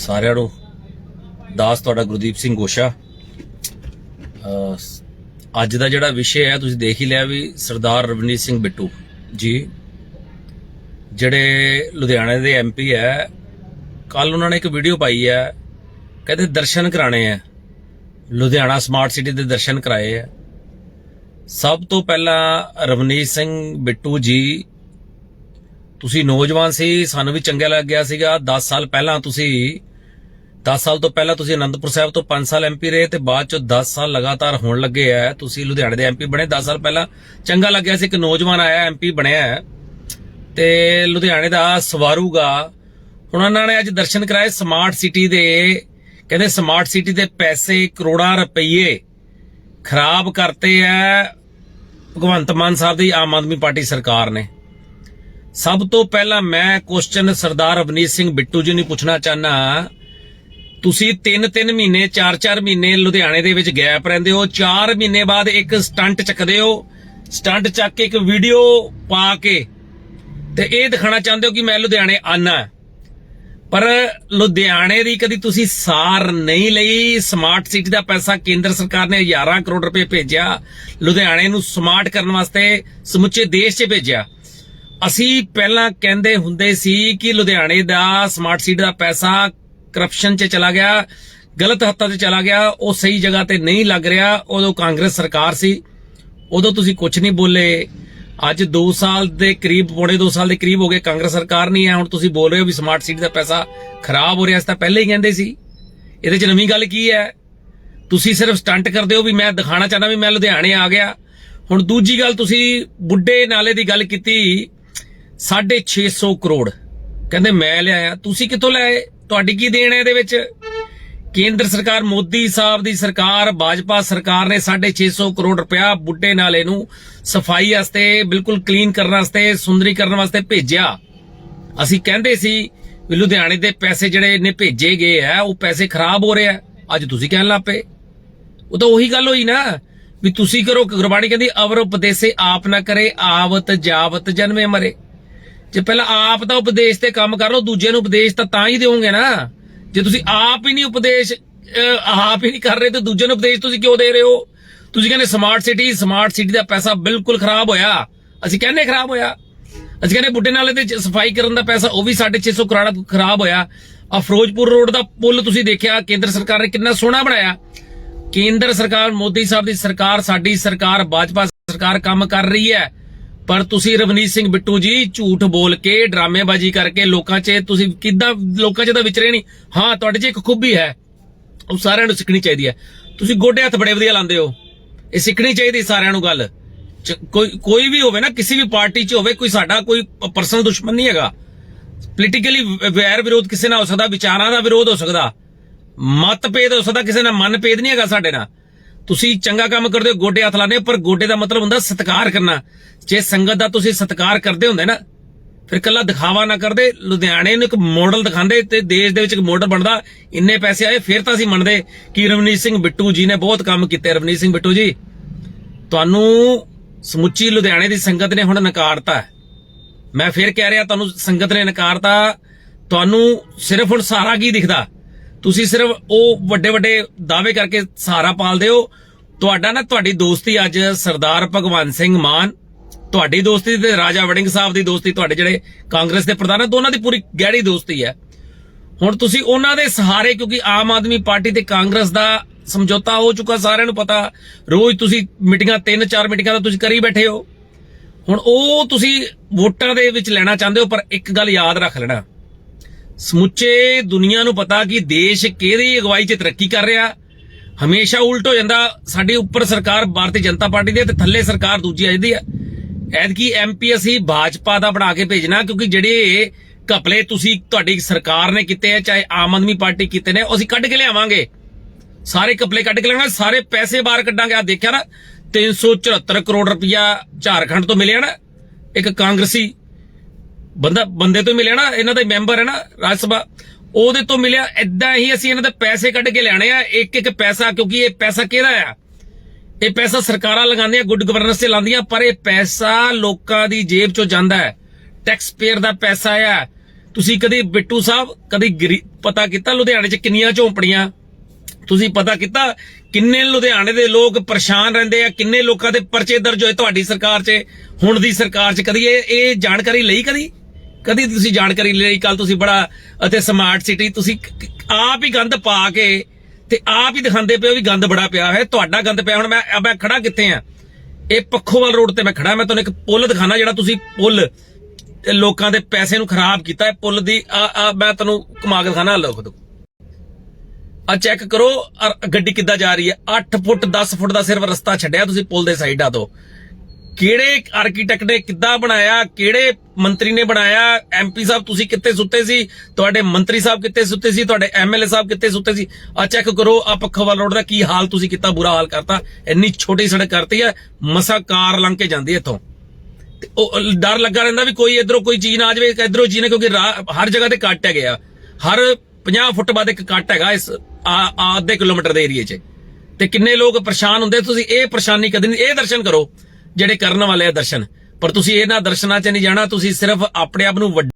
ਸਾਰਿਆਂ ਨੂੰ। ਦਾਸ ਤੁਹਾਡਾ ਗੁਰਦੀਪ ਸਿੰਘ ਗੋਸ਼ਾ। ਅੱਜ ਦਾ ਜਿਹੜਾ ਵਿਸ਼ੇ ਹੈ, ਤੁਸੀਂ ਦੇਖ ਹੀ ਲਿਆ ਵੀ ਸਰਦਾਰ ਰਵਨੀਤ ਸਿੰਘ ਬਿੱਟੂ ਜੀ, ਜਿਹੜੇ ਲੁਧਿਆਣੇ ਦੇ ਐਮਪੀ ਹੈ ਕੱਲ ਉਹਨਾਂ ਨੇ ਇੱਕ ਵੀਡੀਓ ਪਾਈ ਹੈ, ਕਹਿੰਦੇ ਦਰਸ਼ਨ ਕਰਾਣੇ ਆ ਲੁਧਿਆਣਾ ਸਮਾਰਟ ਸਿਟੀ ਦੇ ਦਰਸ਼ਨ ਕਰਾਏ ਆ ਸਭ ਤੋਂ ਪਹਿਲਾਂ ਰਵਨੀਤ ਸਿੰਘ ਬਿੱਟੂ ਜੀ, ਤੁਸੀਂ ਨੌਜਵਾਨ ਸੀ, ਸਾਨੂੰ ਵੀ ਚੰਗਾ ਲੱਗ ਗਿਆ ਸੀਗਾ। 10 ਸਾਲ ਪਹਿਲਾਂ ਤੁਸੀਂ 10 ਸਾਲ ਤੋਂ ਪਹਿਲਾਂ ਤੁਸੀਂ ਅਨੰਦਪੁਰ ਸਾਹਿਬ ਤੋਂ 5 ਸਾਲ ਐਮਪੀ ਰਹੇ ਤੇ ਬਾਅਦ ਚ 10 ਸਾਲ ਲਗਾਤਾਰ ਹੋਣ ਲੱਗੇ ਆ ਤੁਸੀਂ ਲੁਧਿਆਣੇ ਦੇ ਐਮਪੀ ਬਣੇ 10 ਸਾਲ ਪਹਿਲਾਂ ਚੰਗਾ ਲੱਗਿਆ ਸੀ, ਇੱਕ ਨੌਜਵਾਨ ਆਇਆ ਐਮਪੀ ਬਣਿਆ ਹੈ ਤੇ ਲੁਧਿਆਣੇ ਦਾ ਸਵਾਰੂਗਾ। ਹੁਣ ਉਹਨਾਂ ਨੇ ਅੱਜ ਦਰਸ਼ਨ ਕਰਾਏ ਸਮਾਰਟ ਸਿਟੀ ਦੇ। ਕਹਿੰਦੇ ਸਮਾਰਟ ਸਿਟੀ ਦੇ ਪੈਸੇ ਕਰੋੜਾਂ ਰੁਪਏ ਖਰਾਬ ਕਰਤੇ ਐ। ਭਗਵੰਤ ਮਾਨ ਸਾਹਿਬ ਦੀ ਆਮ ਆਦਮੀ ਪਾਰਟੀ ਸਰਕਾਰ ਨੇ। ਸਭ ਤੋਂ ਪਹਿਲਾਂ ਮੈਂ ਕੁਐਸਚਨ ਸਰਦਾਰ ਅਵਨੀਤ ਸਿੰਘ ਬਿੱਟੂ ਜੀ ਨੂੰ ਪੁੱਛਣਾ ਚਾਹਨਾ ਤੁਸੀਂ 3-3 ਮਹੀਨੇ 4-4 ਮਹੀਨੇ ਲੁਧਿਆਣੇ ਦੇ ਵਿੱਚ ਗੈਪ ਰਹਿੰਦੇ ਹੋ 4 ਮਹੀਨੇ ਬਾਅਦ ਇੱਕ ਸਟੰਟ ਚੱਕਦੇ ਹੋ, ਸਟੰਟ ਚੱਕ ਕੇ ਇੱਕ ਵੀਡੀਓ ਪਾ ਕੇ ਤੇ ਇਹ ਦਿਖਾਣਾ ਚਾਹੁੰਦੇ ਹੋ ਕਿ ਮੈਂ ਲੁਧਿਆਣੇ ਆਨਾ ਪਰ ਲੁਧਿਆਣੇ ਦੀ ਕਦੀ ਤੁਸੀਂ ਸਾਰ ਨਹੀਂ ਲਈ ਸਮਾਰਟ ਸਿਟੀ ਦਾ ਪੈਸਾ ਕੇਂਦਰ ਸਰਕਾਰ ਨੇ 11 ਕਰੋੜ ਰੁਪਏ ਭੇਜਿਆ, ਲੁਧਿਆਣੇ ਨੂੰ ਸਮਾਰਟ ਕਰਨ ਵਾਸਤੇ ਸਮੁੱਚੇ ਦੇਸ਼ 'ਚ ਭੇਜਿਆ। ਅਸੀਂ ਪਹਿਲਾਂ ਕਹਿੰਦੇ ਹੁੰਦੇ ਸੀ ਕਿ ਲੁਧਿਆਣੇ ਦਾ ਸਮਾਰਟ ਸਿਟੀ ਦਾ ਪੈਸਾ ਕਰਪਸ਼ਨ 'ਚ ਚਲਾ ਗਿਆ, ਗਲਤ ਹੱਥਾਂ 'ਚ ਚਲਾ ਗਿਆ, ਉਹ ਸਹੀ ਜਗ੍ਹਾ ਤੇ ਨਹੀਂ ਲੱਗ ਰਿਹਾ, ਉਦੋਂ ਕਾਂਗਰਸ ਸਰਕਾਰ ਸੀ। ਉਦੋਂ ਤੁਸੀਂ ਕੁਝ ਨਹੀਂ ਬੋਲੇ। ਅੱਜ 2 ਸਾਲ ਦੇ ਕਰੀਬ, ਪੌਣੇ 2 ਸਾਲ ਦੇ ਕਰੀਬ ਹੋ ਗਏ, ਕਾਂਗਰਸ ਸਰਕਾਰ ਨਹੀਂ ਹੈ। ਹੁਣ ਤੁਸੀਂ ਬੋਲ ਰਹੇ ਹੋ ਵੀ ਸਮਾਰਟ ਸਿਟੀ ਦਾ ਪੈਸਾ ਖਰਾਬ ਹੋ ਰਿਹਾ, ਇਸ ਤਾਂ ਪਹਿਲੇ ਹੀ ਕਹਿੰਦੇ ਸੀ। ਇਹਦੇ 'ਚ ਨਵੀਂ ਗੱਲ ਕੀ ਹੈ? ਤੁਸੀਂ ਸਿਰਫ ਸਟੰਟ ਕਰਦੇ ਹੋ ਵੀ ਮੈਂ ਦਿਖਾਣਾ ਚਾਹੁੰਦਾ ਵੀ ਮੈਂ ਲੁਧਿਆਣੇ ਆ ਗਿਆ। ਹੁਣ ਦੂਜੀ ਗੱਲ, ਤੁਸੀਂ ਬੁੱਢੇ ਨਾਲੇ ਦੀ ਗੱਲ ਕੀਤੀ 650 ਕਰੋੜ। ਕਹਿੰਦੇ ਮੈਂ ਲਿਆਇਆ, ਤੁਸੀਂ ਕਿੱਥੋਂ ਲਿਆਏ? ਤੁਹਾਡੀ ਕੀ ਦੇਣ ਹੈ ਇਹਦੇ ਵਿੱਚ? ਕੇਂਦਰ ਸਰਕਾਰ, ਮੋਦੀ ਸਾਹਿਬ ਦੀ ਸਰਕਾਰ, ਭਾਜਪਾ ਸਰਕਾਰ ਨੇ 650 ਕਰੋੜ ਰੁਪਇਆ ਬੁੱਢੇ ਨਾਲੇ ਨੂੰ ਸਫ਼ਾਈ ਵਾਸਤੇ, ਬਿਲਕੁਲ ਕਲੀਨ ਕਰਨ ਵਾਸਤੇ, ਸੁੰਦਰੀਕਰਨ ਵਾਸਤੇ ਭੇਜਿਆ। ਅਸੀਂ ਕਹਿੰਦੇ ਸੀ ਵੀ ਲੁਧਿਆਣੇ ਦੇ ਪੈਸੇ ਜਿਹੜੇ ਨੇ ਭੇਜੇ ਗਏ ਆ ਉਹ ਪੈਸੇ ਖਰਾਬ ਹੋ ਰਹੇ ਆ ਅੱਜ ਤੁਸੀਂ ਕਹਿਣ ਲੱਪੇ ਉਹ ਤਾਂ ਉਹੀ ਗੱਲ ਹੋਈ ਨਾ, ਵੀ ਤੁਸੀਂ ਕਰੋ ਗੁਰਬਾਣੀ ਕਹਿੰਦੀ ਅਵਰ ਉਪਦੇਸੇ ਆਪ ਨਾ ਕਰੇ, ਆਵਤ ਜਾਵਤ ਜਨਮੇ ਮਰੇ। ਜੇ ਪਹਿਲਾਂ ਆਪ ਦਾ ਉਪਦੇਸ਼ ਤੇ ਕੰਮ ਕਰ ਲਓ ਦੂਜੇ ਨੂੰ ਉਪਦੇਸ਼ ਤਾਂ ਤਾਂ ਹੀ ਦਿਓਗੇ ਨਾ। ਜੇ ਤੁਸੀਂ ਆਪ ਹੀ ਨਹੀਂ ਉਪਦੇਸ਼ ਆਪ ਹੀ ਨਹੀਂ ਕਰ ਰਹੇ ਤੇ ਦੂਜੇ ਨੂੰ ਉਪਦੇਸ਼ ਤੁਸੀਂ ਕਿਉਂ ਦੇ ਰਹੇ ਹੋ? ਤੁਸੀਂ ਕਹਿੰਦੇ ਸਮਾਰਟ ਸਿਟੀ ਸਮਾਰਟ ਸਿਟੀ ਦਾ ਪੈਸਾ ਬਿਲਕੁਲ ਖਰਾਬ ਹੋਇਆ। ਅਸੀਂ ਕਹਿੰਦੇ ਖਰਾਬ ਹੋਇਆ। ਅਸੀਂ ਕਹਿੰਦੇ ਬੁੱਢੇ ਨਾਲੇ ਤੇ ਸਫ਼ਾਈ ਕਰਨ ਦਾ ਪੈਸਾ, ਉਹ ਵੀ 650 ਕਰੋੜ ਖਰਾਬ ਹੋਇਆ। ਆ ਫਿਰੋਜ਼ਪੁਰ ਰੋਡ ਦਾ ਪੁਲ ਤੁਸੀਂ ਦੇਖਿਆ, ਕੇਂਦਰ ਸਰਕਾਰ ਨੇ ਕਿੰਨਾ ਸੋਹਣਾ ਬਣਾਇਆ। ਕੇਂਦਰ ਸਰਕਾਰ, ਮੋਦੀ ਸਾਹਿਬ ਦੀ ਸਰਕਾਰ, ਸਾਡੀ ਸਰਕਾਰ ਭਾਜਪਾ ਸਰਕਾਰ ਕੰਮ ਕਰ ਰਹੀ ਹੈ। ਪਰ ਤੁਸੀਂ ਰਵਨੀਤ ਸਿੰਘ ਬਿੱਟੂ ਜੀ, ਝੂਠ ਬੋਲ ਕੇ, ਡਰਾਮੇਬਾਜ਼ੀ ਕਰਕੇ ਲੋਕਾਂ 'ਚ ਤੁਸੀਂ ਕਿੱਦਾਂ, ਲੋਕਾਂ 'ਚ ਤਾਂ ਵਿਚਰੇ ਨਹੀਂ। ਹਾਂ, ਤੁਹਾਡੇ 'ਚ ਇੱਕ ਖੂਬੀ ਹੈ। ਉਹ ਸਾਰਿਆਂ ਨੂੰ ਸਿੱਖਣੀ ਚਾਹੀਦੀ ਹੈ। ਤੁਸੀਂ ਗੋਡੇ ਹੱਥ ਬੜੇ ਵਧੀਆ ਲਾਉਂਦੇ ਹੋ। ਇਹ ਸਿੱਖਣੀ ਚਾਹੀਦੀ ਸਾਰਿਆਂ ਨੂੰ ਗੱਲ। ਕੋਈ ਕੋਈ ਵੀ ਹੋਵੇ ਨਾ, ਕਿਸੇ ਵੀ ਪਾਰਟੀ 'ਚ ਹੋਵੇ, ਕੋਈ ਸਾਡਾ ਕੋਈ ਪਰਸਨਲ ਦੁਸ਼ਮਣ ਨਹੀਂ ਹੈਗਾ। ਪੋਲੀਟੀਕਲੀ ਵੈਰ ਵਿਰੋਧ ਕਿਸੇ ਨਾਲ ਹੋ ਸਕਦਾ, ਵਿਚਾਰਾਂ ਦਾ ਵਿਰੋਧ ਹੋ ਸਕਦਾ। ਮਤਭੇਦ ਹੋ ਸਕਦਾ, ਕਿਸੇ ਨਾਲ ਮਨਭੇਦ ਨਹੀਂ ਹੈਗਾ ਸਾਡੇ ਨਾਲ। ਤੁਸੀਂ ਚੰਗਾ ਕੰਮ ਕਰਦੇ ਹੋ, ਗੋਡੇ ਹੱਥ ਲਾਉਂਦੇ ਹੋ, ਪਰ ਗੋਡੇ ਦਾ ਮਤਲਬ ਹੁੰਦਾ ਸਤਿਕਾਰ ਕਰਨਾ। ਜੇ ਸੰਗਤ ਦਾ ਤੁਸੀਂ ਸਤਿਕਾਰ ਕਰਦੇ ਹੁੰਦੇ ਨਾ, ਫਿਰ ਕੱਲਾ ਦਿਖਾਵਾ ਨਾ ਕਰਦੇ, ਲੁਧਿਆਣੇ ਨੂੰ ਇੱਕ ਮਾਡਲ ਦਿਖਾਉਂਦੇ ਤੇ ਦੇਸ਼ ਦੇ ਵਿੱਚ ਇੱਕ ਮਾਡਲ ਬਣਦਾ, ਇੰਨੇ ਪੈਸੇ ਆਏ, ਫਿਰ ਤਾਂ ਅਸੀਂ ਮੰਨਦੇ ਕਿ ਰਵਨੀਤ ਸਿੰਘ ਬਿੱਟੂ ਜੀ ਨੇ ਬਹੁਤ ਕੰਮ ਕੀਤੇ। ਰਵਨੀਤ ਸਿੰਘ ਬਿੱਟੂ ਜੀ, ਤੁਹਾਨੂੰ ਸਮੁੱਚੀ ਲੁਧਿਆਣੇ ਦੀ ਸੰਗਤ ਨੇ ਹੁਣ ਨਕਾਰਤਾ ਮੈਂ ਫਿਰ ਕਹਿ ਰਿਹਾ, ਤੁਹਾਨੂੰ ਸੰਗਤ ਨੇ ਨਕਾਰਤਾ, ਤੁਹਾਨੂੰ ਸਿਰਫ ਹੁਣ ਸਹਾਰਾ ਕੀ ਦਿਖਦਾ? ਤੁਸੀਂ ਸਿਰਫ ਉਹ ਵੱਡੇ ਵੱਡੇ ਦਾਅਵੇ ਕਰਕੇ ਸਹਾਰਾ ਪਾਲਦੇ ਹੋ। ਤੁਹਾਡਾ ਨਾ, ਤੁਹਾਡੀ ਦੋਸਤੀ ਅੱਜ ਸਰਦਾਰ ਭਗਵੰਤ ਸਿੰਘ ਮਾਨ, ਤੁਹਾਡੀ ਦੋਸਤੀ ਤੇ ਰਾਜਾ ਵੜਿੰਗ ਸਾਹਿਬ ਦੀ ਦੋਸਤੀ, ਤੁਹਾਡੇ ਜਿਹੜੇ ਕਾਂਗਰਸ ਦੇ ਪ੍ਰਧਾਨ ਆ, ਦੋਨਾਂ ਦੀ ਪੂਰੀ ਗਹਿਰੀ ਦੋਸਤੀ ਹੈ। ਹੁਣ ਤੁਸੀਂ ਉਹਨਾਂ ਦੇ ਸਹਾਰੇ, ਕਿਉਂਕਿ ਆਮ ਆਦਮੀ ਪਾਰਟੀ ਤੇ ਕਾਂਗਰਸ ਦਾ ਸਮਝੌਤਾ ਹੋ ਚੁੱਕਾ, ਸਾਰਿਆਂ ਨੂੰ ਪਤਾ, ਰੋਜ਼ ਤੁਸੀਂ ਮੀਟਿੰਗਾਂ ਤਿੰਨ ਚਾਰ ਮੀਟਿੰਗਾਂ ਤਾਂ ਤੁਸੀਂ ਕਰੀ ਬੈਠੇ ਹੋ। ਹੁਣ ਉਹ ਤੁਸੀਂ ਵੋਟਾਂ ਦੇ ਵਿੱਚ ਲੈਣਾ ਚਾਹੁੰਦੇ ਹੋ, ਪਰ ਇੱਕ ਗੱਲ ਯਾਦ ਰੱਖ ਲੈਣਾ। ਸਮੁੱਚੇ ਦੁਨੀਆ ਨੂੰ ਪਤਾ ਕਿ ਦੇਸ਼ ਕਿਹਦੀ ਅਗਵਾਈ 'ਚ ਤਰੱਕੀ ਕਰ ਰਿਹਾ। ਹਮੇਸ਼ਾ ਉਲਟ ਹੋ ਜਾਂਦਾ, ਸਾਡੀ ਉੱਪਰ ਸਰਕਾਰ ਭਾਰਤੀ ਜਨਤਾ ਪਾਰਟੀ ਦੀ ਹੈ ਤੇ ਥੱਲੇ ਸਰਕਾਰ ਦੂਜੀ ਆ ਜਾਂਦੀ ਹੈ। ਐਤਕੀ ਐਮਪੀ ਅਸੀਂ ਭਾਜਪਾ ਦਾ ਬਣਾ ਕੇ ਭੇਜਣਾ, ਕਿਉਂਕਿ ਜਿਹੜੇ ਘਪਲੇ ਤੁਸੀਂ, ਤੁਹਾਡੀ ਸਰਕਾਰ ਨੇ ਕੀਤੇ ਆ, ਚਾਹੇ ਆਮ ਆਦਮੀ ਪਾਰਟੀ ਕੀਤੇ ਨੇ ਅਸੀਂ ਕੱਢ ਕੇ ਲਿਆਵਾਂਗੇ। ਸਾਰੇ ਘਪਲੇ ਕੱਢ ਕੇ ਲਿਆਵਾਂਗੇ ਸਾਰੇ ਪੈਸੇ ਬਾਹਰ ਕੱਢਾਂਗੇ। ਆ ਦੇਖਿਆ ਨਾ 374 ਕਰੋੜ ਰੁਪਇਆ ਝਾਰਖੰਡ ਤੋਂ ਮਿਲਿਆ ਨਾ, ਇੱਕ ਕਾਂਗਰਸੀ ਬੰਦਾ, ਬੰਦੇ ਤੋਂ ਮਿਲਿਆ ਨਾ, ਇਹਨਾਂ ਦਾ ਮੈਂਬਰ ਹੈ ਨਾ ਰਾਜ ਸਭਾ ਉਹਦੇ ਤੋਂ ਮਿਲਿਆ ਇਦਾਂ ਹੀ ਅਸੀਂ ਇਹਨਾਂ ਦੇ ਪੈਸੇ ਕੱਢ ਕੇ ਲਿਆਣੇ ਆ, ਇੱਕ ਇੱਕ ਪੈਸਾ, ਕਿਉਂਕਿ ਇਹ ਪੈਸਾ ਕਿਹਦਾ ਆ? ਇਹ ਪੈਸਾ ਸਰਕਾਰਾਂ ਲਗਾਉਂਦੀਆਂ ਗੁੱਡ ਗਵਰਨੈਂਸ ਤੇ ਲਾਉਂਦੀਆਂ, ਪਰ ਇਹ ਪੈਸਾ ਲੋਕਾਂ ਦੀ ਜੇਬ ਚੋਂ ਜਾਂਦਾ ਹੈ। ਟੈਕਸ ਪੇਅਰ ਦਾ ਪੈਸਾ ਆ। ਤੁਸੀਂ ਕਦੀ ਬਿੱਟੂ ਸਾਹਿਬ, ਕਦੀ ਗਰੀ- ਪਤਾ ਕੀਤਾ ਲੁਧਿਆਣੇ 'ਚ ਕਿੰਨੀਆਂ ਝੌਂਪੜੀਆਂ? ਤੁਸੀਂ ਪਤਾ ਕੀਤਾ ਕਿੰਨੇ ਲੁਧਿਆਣੇ ਦੇ ਲੋਕ ਪਰੇਸ਼ਾਨ ਰਹਿੰਦੇ ਆ, ਕਿੰਨੇ ਲੋਕਾਂ ਦੇ ਪਰਚੇ ਦਰਜ ਹੋਏ ਤੁਹਾਡੀ ਸਰਕਾਰ 'ਚ, ਹੁਣ ਦੀ ਸਰਕਾਰ 'ਚ ਕਦੀ ਇਹ ਇਹ ਜਾਣਕਾਰੀ ਲਈ ਕਦੀ? ਕਦੀ ਤੁਸੀਂ ਜਾਣਕਾਰੀ ਲਈ ਕੱਲ ਤੁਸੀਂ ਬੜਾ ਅਤੇ ਸਮਾਰਟ ਸਿਟੀ ਤੁਸੀਂ ਆਪ ਹੀ ਗੰਦ ਪਾ ਕੇ ਤੇ ਆਪ ਹੀ ਦਿਖਾਉਂਦੇ ਪਏ ਵੀ ਗੰਦ ਬੜਾ ਪਿਆ ਹੈ ਤੁਹਾਡਾ ਗੰਦ ਪਿਆ, ਹੁਣ ਮੈਂ ਮੈਂ ਖੜਾ ਕਿੱਥੇ ਆ? ਇਹ ਪੱਖੋਵਾਲ ਰੋਡ ਤੇ ਮੈਂ ਖੜਾ ਮੈਂ ਤੁਹਾਨੂੰ ਇੱਕ ਪੁੱਲ ਦਿਖਾਣਾ ਜਿਹੜਾ ਤੁਸੀਂ ਪੁੱਲ ਤੇ ਲੋਕਾਂ ਦੇ ਪੈਸੇ ਨੂੰ ਖਰਾਬ ਕੀਤਾ ਹੈ, ਪੁੱਲ ਦੀ ਆ ਮੈਂ ਤੁਹਾਨੂੰ ਕਮਾ ਕੇ ਦਿਖਾਣਾ ਲੋਕ ਦੋ ਆ ਚੈੱਕ ਕਰੋ ਗੱਡੀ ਕਿੱਦਾਂ ਜਾ ਰਹੀ ਹੈ? 8 ਫੁੱਟ 10 ਫੁੱਟ ਦਾ ਸਿਰਫ ਰਸਤਾ ਛੱਡਿਆ ਤੁਸੀਂ ਪੁਲ ਦੇ ਸਾਈਡਾਂ ਤੋਂ ਕਿਹੜੇ ਆਰਕੀਟੈਕਟ ਨੇ ਕਿੱਦਾਂ ਬਣਾਇਆ, ਕਿਹੜੇ ਮੰਤਰੀ ਨੇ ਬਣਾਇਆ ਐਮਪੀ ਸਾਹਿਬ ਤੁਸੀਂ ਕਿੱਥੇ ਸੁੱਤੇ ਸੀ, ਤੁਹਾਡੇ ਮੰਤਰੀ ਸਾਹਿਬ ਕਿੱਥੇ ਸੁੱਤੇ ਸੀ, ਤੁਹਾਡੇ ਐਮਐਲਏ ਸਾਹਿਬ ਕਿੱਥੇ ਸੁੱਤੇ ਸੀ ਆ ਚੈੱਕ ਕਰੋ ਆ ਪੱਖੋਵਾਲ ਰੋਡ ਦਾ ਕੀ ਹਾਲ ਤੁਸੀਂ ਕੀਤਾ ਬੁਰਾ ਹਾਲ ਕਰਤਾ, ਇੰਨੀ ਛੋਟੀ ਸੜਕ ਕਰਤੀ ਹੈ, ਮਸਾ ਕਾਰ ਲੰਘ ਕੇ ਜਾਂਦੀ ਇੱਥੋਂ। ਤੇ ਉਹ ਡਰ ਲੱਗਾ ਰਹਿੰਦਾ ਵੀ ਕੋਈ ਇਧਰੋਂ ਕੋਈ ਚੀਜ਼ ਨਾ ਆ ਜਾਵੇ, ਇਧਰੋਂ ਚੀਜ਼ ਨਾ, ਕਿਉਂਕਿ ਹਰ ਜਗ੍ਹਾ ਤੇ ਕੱਟ ਹੈ ਗਿਆ ਹਰ 50 ਫੁੱਟ ਬਾਅਦ ਇੱਕ ਕੱਟ ਹੈਗਾ ਇਸ ਆ ਅੱਧੇ ਕਿਲੋਮੀਟਰ ਦੇ ਏਰੀਏ 'ਚ। ਤੇ ਕਿੰਨੇ ਲੋਕ ਪਰੇਸ਼ਾਨ ਹੁੰਦੇ, ਤੁਸੀਂ ਇਹ ਪਰੇਸ਼ਾਨੀ ਕਦੇ ਨਹੀਂ, ਇਹ ਦਰਸ਼ਨ ਕਰੋ। ਜਿਹੜੇ ਕਰਨ ਵਾਲੇ ਆ ਦਰਸ਼ਨ। ਪਰ ਤੁਸੀਂ ਇਹਨਾਂ ਦਰਸ਼ਨਾਂ 'ਚ ਨਹੀਂ ਜਾਣਾ, ਤੁਸੀਂ ਸਿਰਫ ਆਪਣੇ ਆਪ ਨੂੰ ਵੱਡ-